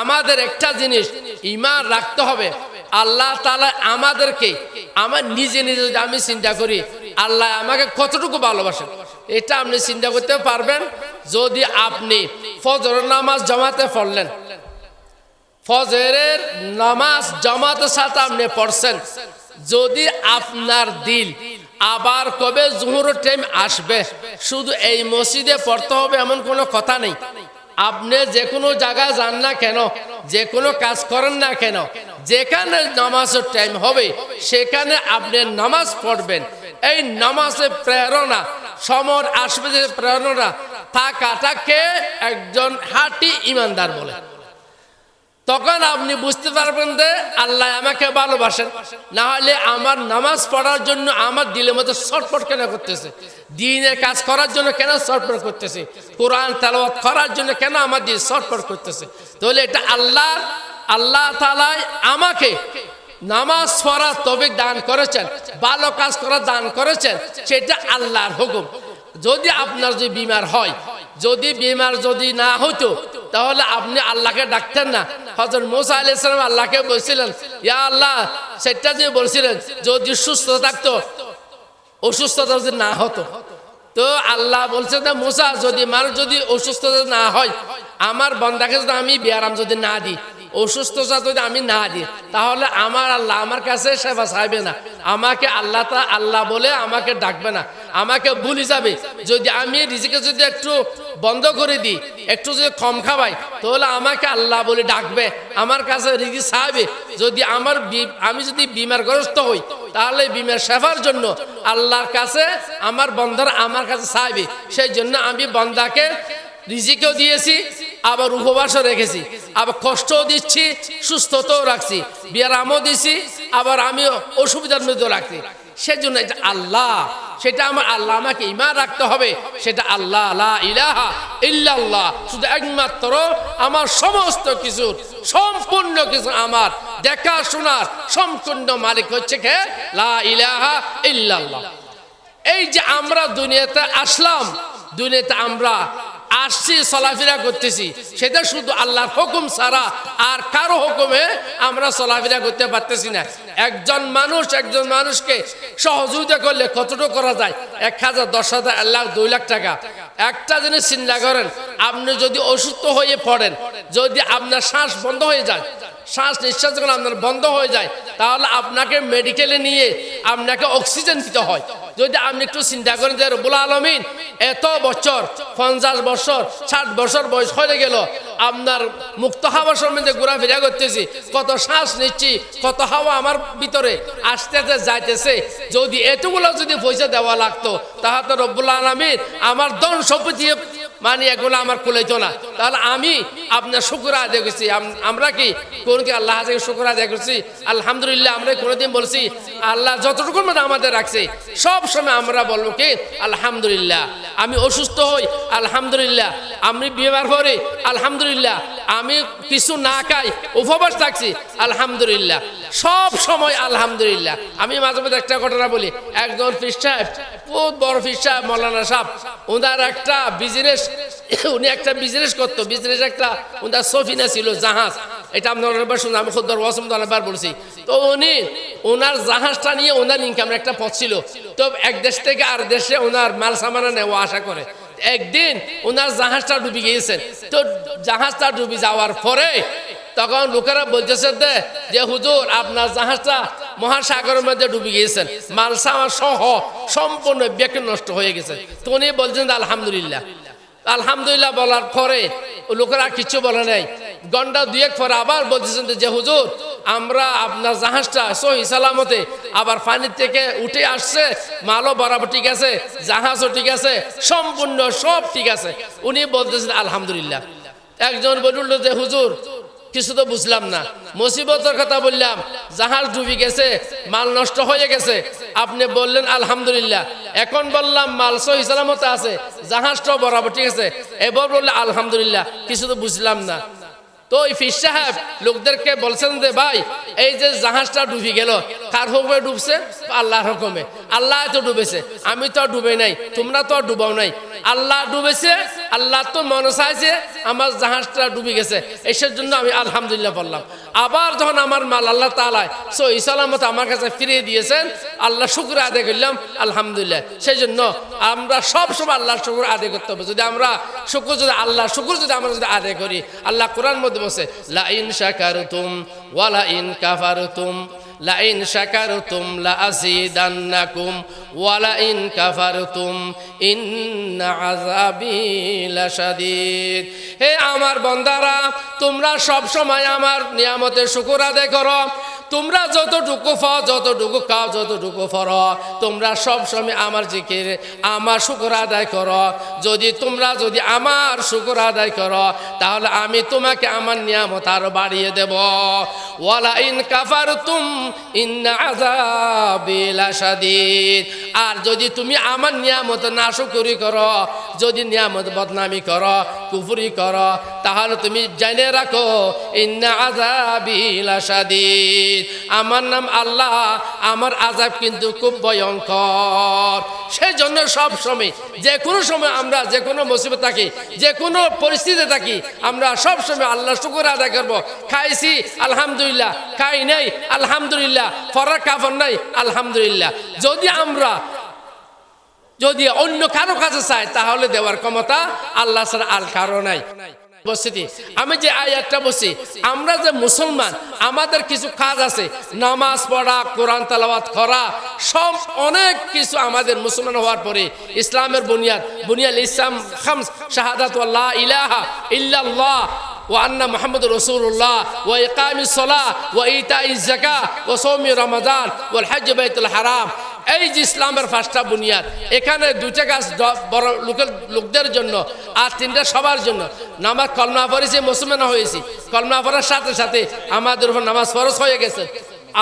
আমাদের একটা জিনিস ইমান রাখতে হবে। আল্লাহ তালা আমাদেরকে, আমার নিজে নিজে আমি চিন্তা করি, আল্লাহ আমাকে কতটুকু ভালোবাসেন? এটা আপনি চিন্তা করতে পারবেন যদি আপনি ফজর নামাজ জমাতে পড়লেন। ফজরের নামাজ জামাতের সাথে আপনি পড়ছেন। যদি আপনার দিল আবার কবে জুহুর টাইম আসবে, শুধু এই মসজিদে পড়তে হবে এমন কোনো কথা নেই। আপনি যে কোনো জায়গা যান না কেন? যে কোনো কাজ করেন না কেন? যেখানে নামাজের টাইম হবে, সেখানে আপনি নামাজ পড়বেন। এই নামাজের প্রেরণা, সমর আসবে যে প্রেরণা, থাকাটাকে একজন হাঁটি ইমানদার বলে। তখন আপনি বুঝতে পারবেন যে আল্লাহ আমাকে ভালোবাসেন। না হলে আমার নামাজ পড়ার জন্য আমার দিলের মধ্যে ছটফট কেন করতেছে? দিনের কাজ করার জন্য কেন ছটফট করতেছে? কোরআন তালাওয়াত করার জন্য কেন আমার দিন ছটফট করতেছে? তাহলে এটা আল্লাহ আল্লাহ তালাই আমাকে নামাজ পড়া তবে দান করেছেন, ভালো কাজ করা দান করেছেন, সেটা আল্লাহর হুকুম। যদি আপনার যদি বিমার হয়, যদি বিমার যদি না হতো তাহলে আপনি আল্লাহকে ডাকতেন না। হজর মোসা আলাইসালাম আল্লাহকে বলছিলেন, ইয়া আল্লাহ, সেটা যে বলছিলেন, যদি সুস্থ থাকতো, অসুস্থতা যদি না হতো। তো আল্লাহ বলছে যে, মোসা, যদি মানুষ যদি অসুস্থতা না হয়, আমার বন্দাকে যদি আমি ব্যায়াম যদি না দিই অসুস্থতা যদি আমি না দিই, তাহলে আমার আল্লাহ আমার কাছে সেবা চাইবে না। আমাকে আল্লাহ তা আল্লাহ বলে আমাকে ডাকবে না। আমাকে ভুলে যাবে। যদি আমি রিজিকে যদি একটু বন্ধ করে দিই, একটু যদি কম খাওয়াই, তাহলে আমাকে আল্লাহ বলে ডাকবে, আমার কাছে রিজি চাইবে। যদি আমার আমি যদি বিমারগ্রস্ত হই, তাহলে বিমার সেবার জন্য আল্লাহর কাছে, আমার বন্ধার আমার কাছে চাইবে। সেই জন্য আমি বন্ধাকে রিজিকেও দিয়েছি আবার উপবাসও রেখেছি, আবার কষ্টও দিচ্ছি, সুস্থতাও রাখছি বিয়ারামও দিছি, আবার আমিও অসুবিধার মধ্যে রাখছি। সেজন্য এটা আল্লাহ, সেটা আমার আল্লাহ, আমাকে ইমান রাখতে হবে, সেটা আল্লাহ, লা ইলাহা ইল্লাল্লাহ, শুধু একমাত্র আমার সমস্ত কিছুর সম্পূর্ণ কিছু আমার দেখা শোনার সম্পূর্ণ মালিক হচ্ছে কে? লা ইলাহা ইল্লাল্লাহ। এই যে আমরা দুনিয়াতে আসলাম, দুনিয়াতে আমরা আসছি, চলাফেরা করতেছি। সেটা শুধু আল্লাহর হুকুম ছাড়া আর কারও হুকুমে আমরা চলাফেরা করতে পারতেছি না। একজন মানুষ, একজন মানুষকে সহযোগিতা করলে কতটুকু করা যায়? এক হাজার, দশ হাজার, এক লাখ, দুই লাখ টাকা। একটা জিনিস চিন্তা করেন, আপনি যদি অসুস্থ হয়ে পড়েন, যদি আপনার শ্বাস বন্ধ হয়ে যায় শ্বাস নিঃশ্বাস যখন আপনার বন্ধ হয়ে যায়, তাহলে আপনাকে মেডিকেলে নিয়ে আপনাকে অক্সিজেন দিতে হয়। যদি আপনি একটু চিন্তা করেন যে রবুল আলমিন, এত বছর, পঞ্চাশ বছর, ষাট বছর বয়স হয়ে গেল, আপনার মুক্ত হাওয়ার সম্বন্ধে ঘোরাফেরা করতেছি, কত শ্বাস নিচ্ছি, কত হাওয়া আমার ভিতরে আসতে আসতে যাইতেছে, যদি এতগুলো যদি পয়সা দেওয়া লাগতো, তাহলে রব্বুল আলমিন আমার ধন সম্পত্তি মানে এগুলো আমার কুলাইতো না তাহলে আমি আপনার শুক্র আদায় করছি। আমরা কি কোন কি আল্লাহ আজকে শুক্র আদায় করছি? আলহামদুলিল্লাহ আমরা কোনোদিন বলছি, আল্লাহ যতটুকু মধ্যে আমাদের রাখছে, সব সময় আমরা বলব কি, আলহামদুলিল্লাহ। আমি অসুস্থ হই, আলহামদুলিল্লাহ। আমি বিমার করি আলহামদুলিল্লাহ। আমি কিছু না খাই, উপবাস থাকছি, আলহামদুলিল্লাহ। সব সময় আলহামদুলিল্লাহ। আমি মাঝে মাঝে একটা ঘটনা বলি, একজন সাহেব বহুত বড় সাহেব, মৌলানা সাহেব। ওনার একটা বিজনেস উনি একটা বিজনেস করতো। বিজনেস একটা ওনার সফিনা ছিল, জাহাজ। এটা আপনার শুনলাম, আমি খুদ্দর ওয়াসম অনেকবার বলছি। তো উনি ওনার জাহাজটা নিয়ে ওনার ইনকামের একটা পথ ছিল। তো এক দেশ থেকে আর দেশে ওনার মাল সামানা নেওয়া আশা করে। একদিন ওনার জাহাজটা ডুবে গিয়েছেন। তো জাহাজটা ডুবে যাওয়ার পরে তখন লোকেরা বলতেছে যে হুজুর, আপনার জাহাজটা মহাসাগরের মধ্যে ডুবে গিয়েছেন। মালসামা সহ সম্পূর্ণ ব্যাকে নষ্ট হয়ে গেছে। তো উনি বলছেন আলহামদুলিল্লাহ। আলহামদুলিল্লাহ বলার পরে লোকেরা কিছু বলে নাই। গন্ডা দুয়েক পরে আবার বলতেছেন যে হুজুর, আমরা আপনার জাহাজটা সহি সালামতে আবার পানির থেকে উঠে আসছে, মালও বরাবর ঠিক আছে, জাহাজও ঠিক আছে, সম্পূর্ণ সব ঠিক আছে। উনি বলতেছেন, আলহামদুলিল্লাহ। একজন বলল যে, হুজুর কিছু তো বুঝলাম না। মুসিবতের কথা বললাম জাহাজ ডুবি গেছে, মাল নষ্ট হয়ে গেছে। আপনি বললেন, আলহামদুলিল্লাহ। এখন বললাম, মাল সহি সালামতে আছে, জাহাজটাও বরাবর ঠিক আছে। এবার বললে, আলহামদুলিল্লাহ। কিছু তো বুঝলাম না। তো ওই ফির সাহেব লোকদেরকে বলছেন যে, ভাই, এই যে জাহাজটা ডুবি গেল, কার হুকুমে ডুবছে? আল্লাহর হুকুমে। আল্লাহ তো ডুবেছে, আমি তো ডুবে নাই, তোমরা তো ডুবাও নাই। আল্লাহ ডুবেছে আল্লাহ তো মনে চাইছে আমার জাহাজটা ডুবে গেছে। এসের জন্য আমি আলহামদুলিল্লাহ বললাম। আবার যখন আমার মাল আল্লাহ তালায় সই সালামত আমার কাছে ফিরিয়ে দিয়েছেন, আল্লাহ শুক্র আদায় করলাম, আলহামদুলিল্লাহ। সেই জন্য আমরা সব সময় আল্লাহ শুক্র আদায় করতে হবে। যদি আমরা শুক্র যদি আল্লাহ শুক্র যদি আমরা যদি আদায় করি, আল্লাহ কোরআন মধ্যে বসে লা ইন শাকারতুম ওয়ালা ইন কাফারতুম। লাইন শাকারতুম লাআযীদান্নাকুম ওয়ালাইন কাফারতুম ইন্না আযাবি লাশাদীদ। হে আমার বান্দারা, তোমরা সব সময় আমার নিয়ামতে শুকর আদায় করো। তোমরা যতটুকু ফাও যতটুকু খাও যতটুকু ফর তোমরা সব সময় আমার জিকির, আমার শুকর আদায় করো। যদি তোমরা যদি আমার শুকর আদায় করো, তাহলে আমি তোমাকে আমার নিয়ামত আরও বাড়িয়ে দেব। ওয়ালা ইন কাফার তুম ইন্না আজাবিল আশাদীদ। আর যদি তুমি আমার নিয়ামত না শুকরি করো, যদি নিয়ামত বদনামি করো, কুফরি করো, তাহলে তুমি জেনে রাখো আমার নাম আল্লাহ, আমার আজাব কিন্তু খুব ভয়ঙ্কর। সেই জন্য সব সময়, যে কোনো সময় আমরা, যে কোনো মুসিবত থাকি, যে কোনো পরিস্থিতিতে থাকি, আমরা সব সময় আল্লাহ শুকুর আদায় করব। খাইছি, আলহামদুলিল্লাহ। খাই নাই, আলহামদুলিল্লাহ। ফরার কাফর নাই, আলহামদুলিল্লাহ। যদি আমরা যদি অন্য কারো কাছে চাই তাহলে দেওয়ার ক্ষমতা আল্লাহ ছাড়া আর কারো নাই উপস্থিতি আমি যে আয়াতটা বলছি আমরা যে মুসলমান আমাদের কিছু কাজ আছে নামাজ পড়া কোরআন তালাবাত করা সব অনেক কিছু আমাদের মুসলমান হওয়ার পরে ইসলামের বুনিয়াদ বুনিয়াদ ইসলাম খামস শাহাদাত আল্লাহ ইলাহা ইল্লাল্লাহ وأن محمد رسول الله وإقام الصلاة وإيتاء الزكاة وصوم رمضان والحج بيت الحرام এই যে ইসলামের পাঁচটা বুনিয়াদ, এখানে দুইটা গাছ বড় লোকের লোকদের জন্য আর তিনটা সবার জন্য। নামাজ কলমা পড়েছি, মুসলমান হয়েছি। কলমা পড়ার সাথে সাথে আমাদের উপর নামাজ ফরজ হয়ে গেছে।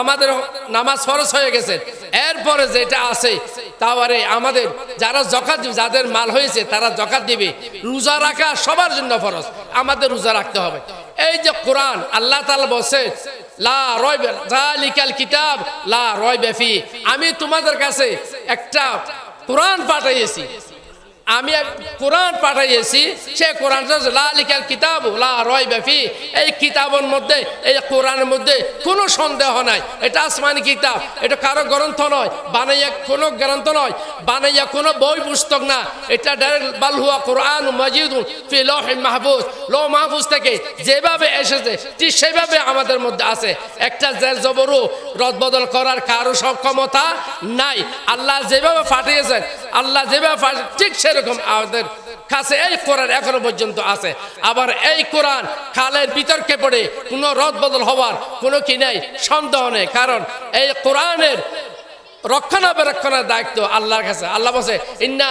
আমাদের নামাজ ফরজ হয়ে গেছে। এরপরে যেটা আছে তারপরে আমাদের যারা জকাত যাদের মাল হয়েছে, তারা জকাত দিবে। রোজা রাখা সবার জন্য ফরজ। আমাদের রোজা রাখতে হবে। এই যে কোরআন, আল্লাহ তাআলা বলছে লা রয়বে জালিকাল কিতাব লা রয়বে ফি। আমি তোমাদের কাছে একটা কোরআন পাঠাইয়েছি আমি কোরআন পাঠাইয়েছি, সে কোরআন লালিকাল কিতাব, লা রয় ব্যাপী এই কিতাবের মধ্যে, এই কোরআনের মধ্যে কোনো সন্দেহ নাই। এটা আসমানি কিতাব, এটা কারও গ্রন্থ নয়, বানাইয়া কোনো গ্রন্থ নয়, বানাইয়া কোনো বই পুস্তক না। এটা ডাইরেক্ট বালহুয়া কোরআন মজিদ ফি লৌহ মাহফুজ। লৌহ মাহফুজ থেকে যেভাবে এসেছে, ঠিক সেভাবে আমাদের মধ্যে আছে। একটা জের জবরু, রদবদল করার কারও সক্ষমতা নাই। আল্লাহ যেভাবে পাঠিয়েছেন আল্লাহ যে ব্যাপার ঠিক সেরকম আমাদের কাছে এই কোরআন এখনও পর্যন্ত আছে। আবার এই কোরআন খালের বিতর্কে পড়ে কোনো রদ বদল হওয়ার কোনো কি নেই, সন্দেহ নেই। কারণ এই কোরআনের রক্ষণাবেক্ষণের দায়িত্ব আল্লাহর কাছে। আল্লাহ বসে ইন্না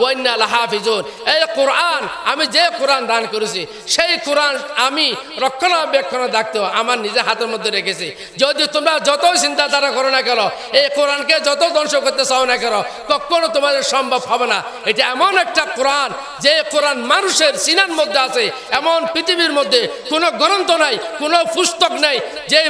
ওয়া ইন্না লাহাফিজুন। এই কোরআন, আমি যে কোরআন দান করেছি, সেই কোরআন আমি রক্ষণাবেক্ষণের দায়িত্ব আমার নিজের হাতের মধ্যে রেখেছি। যদি তোমরা যত চিন্তাধারা করো না কেন, এই কোরআনকে যত ধ্বংস করতে চাও না কেন, কখনো তোমাদের সম্ভব হবে না। এটা এমন একটা কোরআন, যে কোরআন মানুষের সিনার মধ্যে আছে, এমন পৃথিবীর মধ্যে কোনো গ্রন্থ নাই, কোনো পুস্তক নাই, যে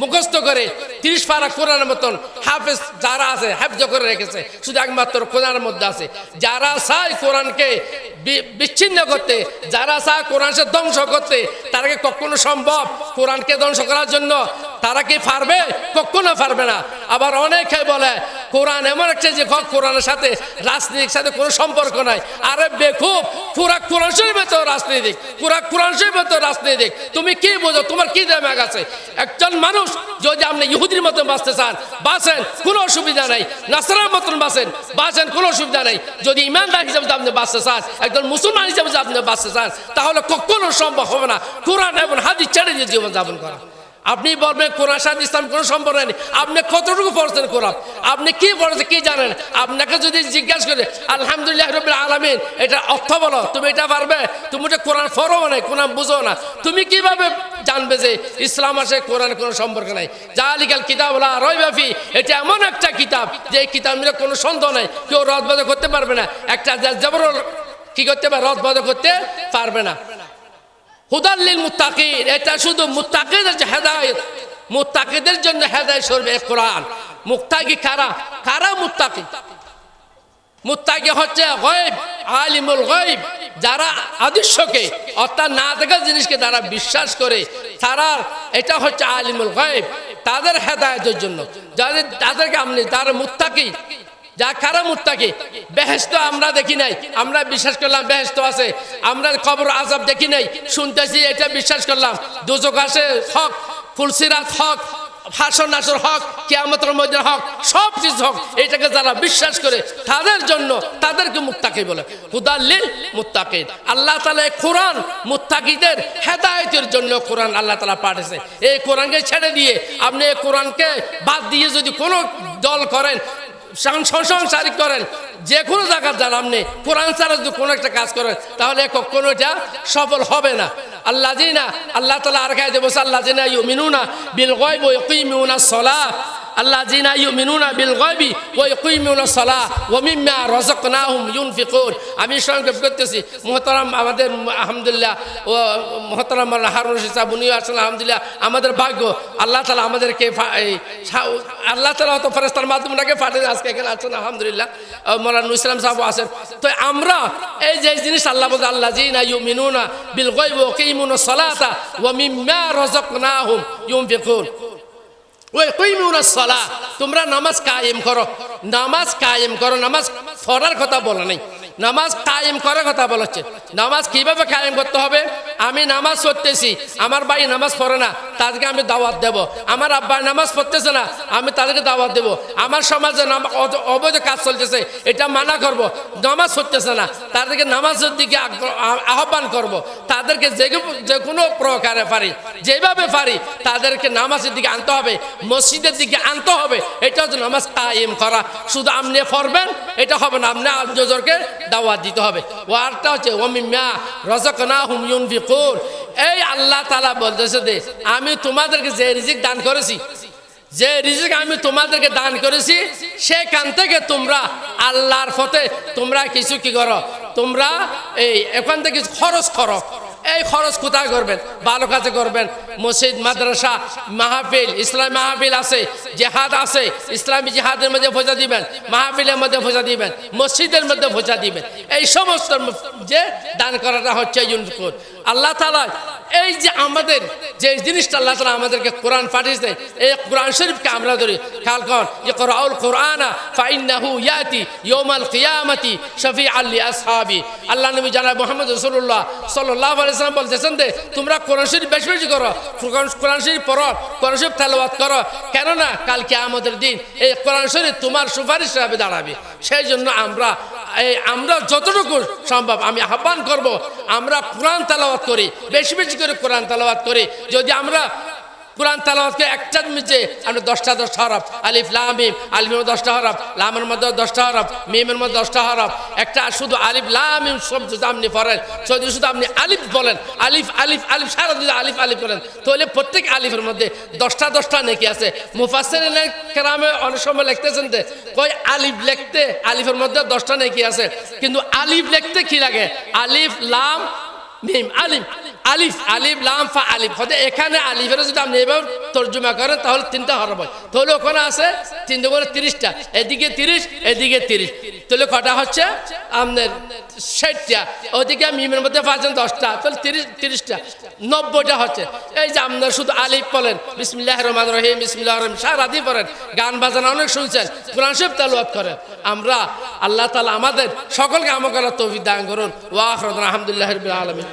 মুখস্থ করে তিরিশ পারা কোরআনের মতন হাফেজ যারা আছে, হাফজ করে রেখেছে, শুধু একমাত্র কোরআনের মধ্যে আছে। যারা চায় কোরআনকে বিচ্ছিন্ন করতে, যারা চায় কোরআনকে ধ্বংস করতে, তারা কি কখনো সম্ভব কোরআনকে ধ্বংস করার জন্য? তারা কি পারবে? কখনো পারবে না। আবার অনেকে বলে কোরআন এমন একটা যে কোরআনের সাথে রাজনীতির সাথে কোনো সম্পর্ক নাই। আরে বেকুব, পুরা কোরআন শরীফে তো রাজনীতিক, পুরা কোরআন শরীফে তো রাজনীতিক। তুমি কি বোঝো, তোমার কি দেমাগ আছে? একজন মানুষ যদি আপনি ইহুদির মতন বাঁচতে চান, বাঁচেন, কোনো অসুবিধা নাই। নাসরার মতন বাঁচেন বাঁচেন, কোনো অসুবিধা নেই। যদি ইমানদার হিসাবে আপনি বাঁচতে চান, একজন মুসলমান হিসাবে আপনি বাঁচতে চান, তাহলে কখনো সম্ভব হবে না। কোরআন এবং হাদিস ছেড়ে দিয়ে জীবন যাপন করা। আপনি বলবেন কোরআন সাথে ইসলাম, কোনো সম্পর্ক নেই। আপনি কতটুকু পড়ছেন কোরআন? আপনি কি পড়েছেন, কি জানেন? আপনাকে যদি জিজ্ঞাসা করে, আলহামদুলিল্লাহ রবিল আলমিন এটা অর্থ বলো। তুমি এটা পারবে? তুমি এটা কোরআন ফরো না কোরআন বুঝো না। তুমি কীভাবে জানবে যে ইসলাম আসে কোরআন কোনো সম্পর্ক নাই? জালিকাল কিতাব লা রয়বা ফি। এটা এমন একটা কিতাব, যে এই কিতাব নিয়ে কোনো সন্দেহ নাই। কেউ রদবাদ করতে পারবে না। একটা জবর কি করতে পারে? রদবাদ করতে পারবে না। হুদাল্লিল মুত্তাকিন, এটা শুধু মুত্তাকিদের হেদায়েত, মুত্তাকিদের জন্য হেদায়েত সরবে কোরআন। মুত্তাকি কারা? কারা মুত্তাকি? মুত্তাকি হচ্ছে গয়েব, আলিমুল গয়েব, যারা আদৃশ্যকে অর্থাৎ না দেখা জিনিসকে তারা বিশ্বাস করে। তারা, এটা হচ্ছে আলিমুল গয়েব, তাদের হেদায়তের জন্য। যাদের তাদেরকে আপনি তারা মুত্তাকি। যা কারা মুত্তাকি বেহেস্ত আমরা দেখি নাই। আমরা বিশ্বাস করলাম বেহেস্ত আছে। আমরা কবর আজাব দেখি নাই। শুনতেছি এটা বিশ্বাস করলাম। দুজক আছে, হক, ফুলসিরাত হক, হাসর নাসর হক, কেয়ামতের মধ্যে হক, সব কিছু হক। এটাকে যারা বিশ্বাস করে, তাদের জন্য তাদেরকে মুত্তাকি বলে। হুদাল্লিল মুত্তাকিন। আল্লাহ তালা এই কোরআন মুত্তাকিদের হেদায়তের জন্য কোরআন আল্লাহ তালা পাঠিয়েছে। এই কোরআনকে ছেড়ে দিয়ে আপনি এই কোরআনকে বাদ দিয়ে যদি কোনো দল করেন সংসারিক করেন। যে কোনো জায়গার যান নেই কোরআন ছাড়া যদি কোনো একটা কাজ করেন, তাহলে কখনো এটা সফল হবে না। আল্লাহ জিনা আল্লাহ তালা আর খাই দেবো আল্লাহ জিনা ইউ মিনুনা বিল গয় বই সলা আল্লাহ জিনা ইউ মিনুনা বিল গয়বি ও ইউকিমিউনা সলা ও মিম্মা রাযাকনাহুম ইউনফিকুন। আমি সংক্ষেপ করতেছি। মুহতারাম আমাদের আলহামদুলিল্লাহ, ও মুহতারাম হারুন রশিদ উনিও আছেন আলহামদুলিল্লাহ। আমাদের ভাগ্য, আল্লাহ তালা আমাদেরকে আল্লাহ তালা হয়তো ফেরেস্তার মাধ্যমে ওনাকে পাঠিয়ে আজকে এখানে আছেন, আলহামদুলিল্লাহ। মৌলানা ইসলাম সাহেব আছেন। তো আমরা এই যে জিনিস আল্লাহ বলতে আল্লাহ জি না ইউ মিনুনা বিল গয়ব ও কিমুন সলাতা ও মিম্মা রাযাকনাহুম ইউনফিকুন। ওই কইমিউনা সলা? তোমরা নামাজ কায়েম করো। নামাজ কায়েম করো, নামাজ পড়ার কথা বলা নেই। নামাজ কায়েম করার কথা বলাচ্ছে নামাজ কীভাবে কায়েম করতে হবে? আমি নামাজ পড়তেছি, আমার ভাই নামাজ পড়ে না, তাদেরকে আমি দাওয়াত দেব। আমার আব্বা নামাজ পড়তেছে না, আমি তাদেরকে দাওয়াত দেব। আমার সমাজে অবৈধ কাজ চলতেছে, এটা মানা করব। নামাজ পড়তেছে না, তাদেরকে নামাজের দিকে আহ্বান করব। তাদেরকে যে যে কোনো প্রকারে পারি, যেভাবে পারি, তাদেরকে নামাজের দিকে আনতে হবে, মসজিদের দিকে আনতে হবে। এটা হচ্ছে নামাজ কায়েম করা। শুধু আপনি পড়বেন, এটা হবে না, আপনি আজকে দাওয়াত দিতে হবে। ও আরটা হচ্ছে ওমিম্যা রজকনা হুম ইউনফিকুন এই আল্লাহ তালা বলতেছে দে আমি তোমাদেরকে যে রিজিক দান করেছি, যে রিজিক আমি তোমাদেরকে দান করেছি, সেখান থেকে তোমরা আল্লাহর ফতে তোমরা কিছু কি করো? তোমরা এই এখান থেকে খরচ করো। এই খরচ কোথায় করবেন? ভালো কাজে করবেন? মসজিদ, মাদ্রাসা, মাহফিল, ইসলামী মাহফিল আছে, জেহাদ আছে, ইসলামী জেহাদের মধ্যে ভোজা দিবেন, মাহফিলের মধ্যে ভোজা দিবেন, মসজিদের মধ্যে ভোজা দিবেন। এই সমস্ত যে দান করাটা হচ্ছে ইউনফুট আল্লাহ তালা এই যে আমাদের যে জিনিসটা আল্লাহ তালা আমাদেরকে কোরআন পাঠিয়েছে, এই কোরআন শরীফকে আমরা ধরি। খেয়াল কর যে কোরআল কোরআনা ফাইন্নাহু ইয়াতি ইয়মাল কিয়ামতি শফি আল্লি আসহাবি আল্লাহ নবী জানাব মোহাম্মদ রসুল্লাহ সাল্লাহ আলাইসালাম বলতেছেন যে, তোমরা কোরআন শরীফ বেশি বেশি করো কোরআন- শরীফ পড়ো, কোরআন শরীফ তেলাওয়াত করো। কেননা কালকে আমাদের দিন এই কোরআন শরীফ তোমার সুপারিশ হিসাবে দাঁড়াবে। সেই জন্য আমরা, এই আমরা যতটুকু সম্ভব আমি আহ্বান করব, আমরা কোরআন তালাবাদ করি, বেশি বেশি করে কোরআন তালাওয়াত করি। যদি আমরা কোরআন তালাওয়াতকে একটা মিজে আমরা দশটা দশটা হরফ, আলিফ লামিম আলিমের দশটা হরফ, লামের মধ্যে দশটা হরফ, মিমের মধ্যে দশটা হরফ। একটা শুধু আলিফ লামিম সব যদি আপনি পড়েন, যদি শুধু আপনি আলিফ বলেন, আলিফ আলিফ আলিফ, সারা যদি আলিফ আলিফ বলেন, তাহলে প্রত্যেক আলিফের মধ্যে দশটা দশটা নাকি আছে। মুফাসের কেরামে অনেক সময় লিখতেছেন যে কই আলিফ লিখতে আলিফের মধ্যে দশটা নাকি আছে। কিন্তু আলিফ লিখতে কি লাগে? আলিফ, লাম মিম আলিফ আলিফ আলিফ লাম ফা আলিফ হতে এখানে আলিফের যদি আপনি এভাবে তর্জমা করেন, তাহলে তিনটা হরব তাহলে ওখানে আছে তিন দুগুণে তিরিশটা। এদিকে তিরিশ এদিকে তিরিশ। তাহলে কটা হচ্ছে? আপনার ষাটটা। ওদিকে মিমের মধ্যে পাচ্ছেন দশটা। তাহলে তিরিশ, তিরিশটা। নব্বইটা হচ্ছে। এই যে আপনার শুধু আলিফ বলেন বিসমিল্লাহ রহমান রহিম বিসমিল্লাহ রহিম সারাদি পড়েন। গান বাজানো অনেক শুনছেন। কোরআন শরীফ তালুয়াত করেন। আমরা আল্লাহ তালা আমাদের সকলকে আমল করার তৌফিক দান করুন। ওয়াহ আলহামদুলিল্লাহ আলমিন।